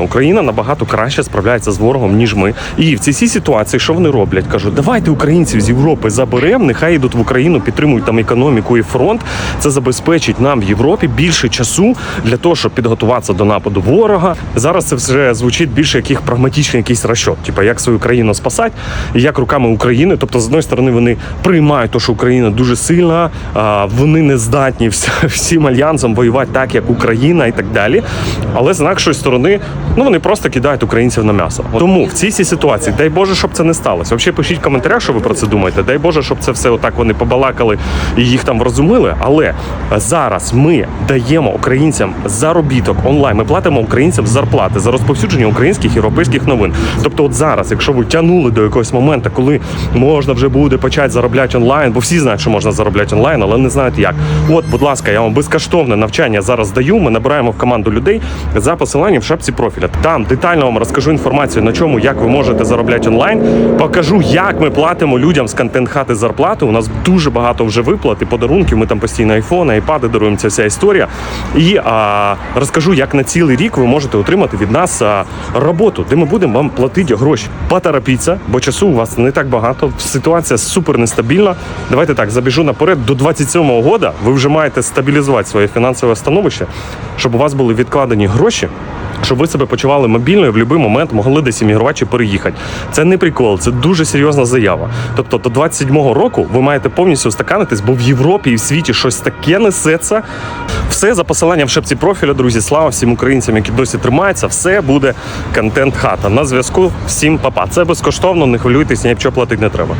Україна набагато краще справляється з ворогом, ніж ми. І в цій ситуації, що вони роблять? кажуть, давайте українців з Європи заберемо, нехай йдуть в Україну, підтримують там економіку і фронт. Це забезпечить нам в Європі більше часу для того, щоб підготуватися до нападу ворога. Зараз це вже звучить більше яких прагматичний якийсь розчот, типу як свою країну спасати, і як руками України. Тобто, з одної сторони, вони приймають те, що Україна дуже сильна, вони не здатні всім альянсом воювати так, як Україна і так далі. Але з іншої сторони, ну вони просто кидають українців на м'ясо. Тому в цій ситуації, дай Боже, щоб це не сталося. Взагалі пишіть в коментарях, що ви про це думаєте. Дай Боже, щоб це все отак вони побалакали і їх там врозумили. Але зараз ми даємо українцям заробіток онлайн. Ми платимо українцям зарплати за розповсюдження українських європейських новин. Тобто, от зараз, якщо ви тягнули до якогось моменту, коли можна вже буде почати заробляти онлайн, бо всі знають, що можна заробляти онлайн, але не знають як. От, будь ласка, я вам безкоштовне навчання зараз даю. Ми набираємо в команду людей за посиланням в шапці профіля. Там детально вам розкажу інформацію на чому, як ви можете заробляти онлайн. Покажу, як ми платимо людям з контент хати зарплати. У нас дуже багато вже виплат і подарунків. Ми там постійно айфони, айпади даруємо ця вся історія. І а, розкажу, як на цілий рік ви можете отримати від нас а, роботу, де ми будемо вам платити гроші. Поторопіться, бо часу у вас не так багато. Ситуація супер нестабільна. Давайте так забіжу наперед. До 27-го года ви вже маєте стабілізувати своє фінансове становище, щоб у вас були відкладені гроші. Щоб ви себе почували мобільно і в будь-який момент могли десь іммігрувати чи переїхати. Це не прикол, це дуже серйозна заява. Тобто до 27-го року ви маєте повністю устаканитись, бо в Європі і в світі щось таке несеться. Все за посиланням в шепці профіля, друзі. Слава всім українцям, які досі тримаються. Все буде контент хата. На зв'язку всім папа. Це безкоштовно, не хвилюйтесь, ні платити не треба.